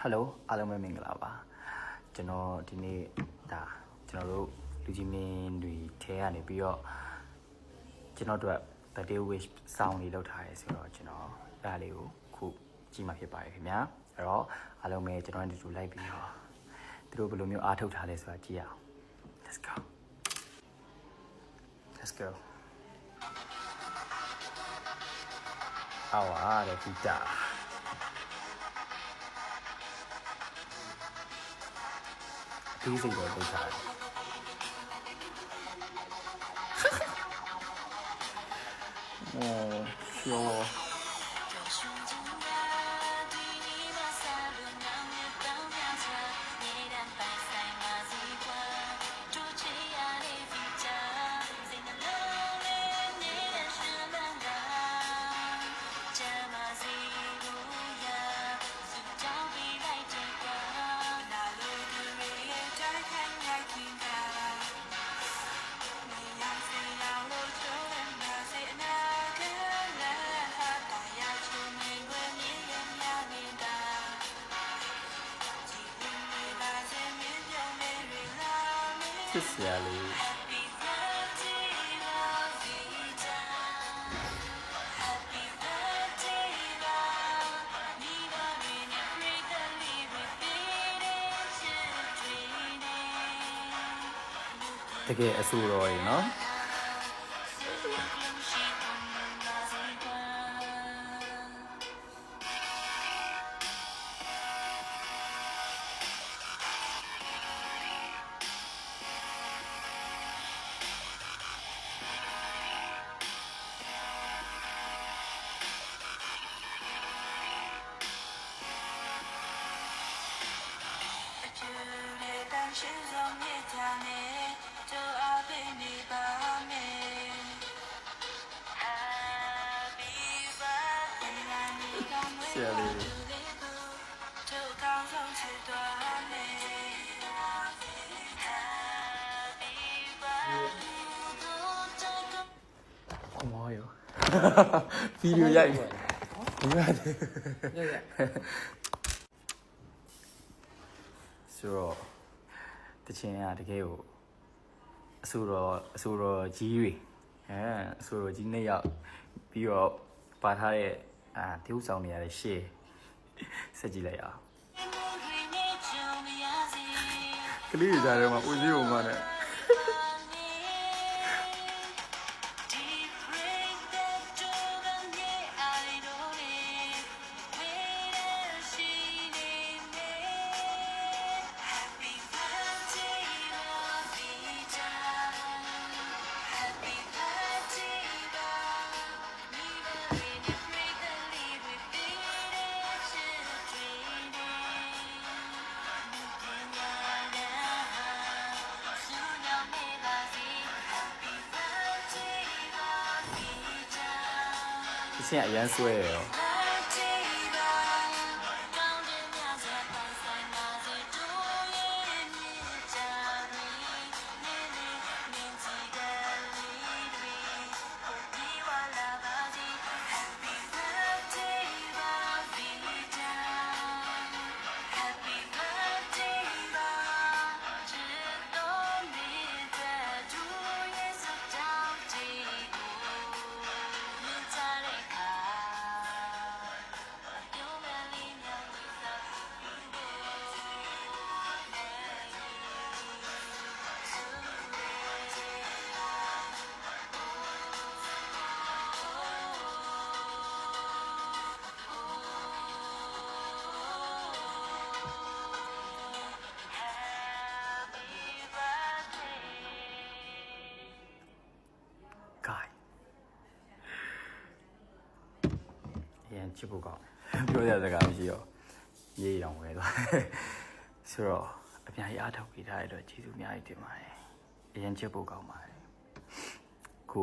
ဟယ်လိုအားလုံးပဲမင်္ဂလာပါကျွန်တော်ဒီနေ့ဒါကျွန်တော်တို့လူကြီးမင်းတွေထဲကနေပြီးတော့ကျွန်တော်တို့ birthday wish စောင်းလေးလုပ်ထားရဲဆိုတော့ကျွန်တော်အဲ့ဒါလေးကိုခုကြည့်မှဖြစ်ပါတယ်ခင်ဗျာအဲ့တော့အားလုံးပဲကျွန်တော်တို့တူလိုက်ပြီးတော့သူတို့ဘယ်လိုမျိုးအားထုတ်ထားလဲဆိုတာကြည့်ရအောင် let's go let's go အော်အားတဲ့ဂီတာဒီစိတ် တော့လုပ်ထားတယ် စ်စရာလေးတကယ်အဆူတော်ရေနော် ဆရာလေးအမောရောဗီဒီယိုရိုက်မယ်ဒီမှာရရဆိုတော့တချင်ကတကယ်ကိုအဆူတော်အဆူတော်ကြီးတွေအဲအဆူတော်ကြီးနှစ်ယောက်ပြီးတော့ပါထားတဲ့ အာတေးဥဆောင်နေရတဲ့ရှေ့ဆက်ကြည့်လိုက်အောင်ကလေးတွေကြားထဲမှာဦးစီးပုံမှန် နဲ့ဒီစင်အရ ချစ်ဖို့ကောင်းပြောရတဲ့စကားမရှိတော့ရေးအောင်ဝဲသွားဆိုတော့အများကြီးအားထုတ်ပေးထားတဲ့အတွက်ကျေးဇူးအများကြီးတင်ပါတယ်အရင်ချစ်ဖို့ကောင်းပါတယ်ခု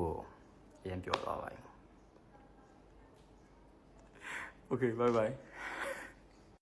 အရင်ပြောသွားပါရင် Okay bye bye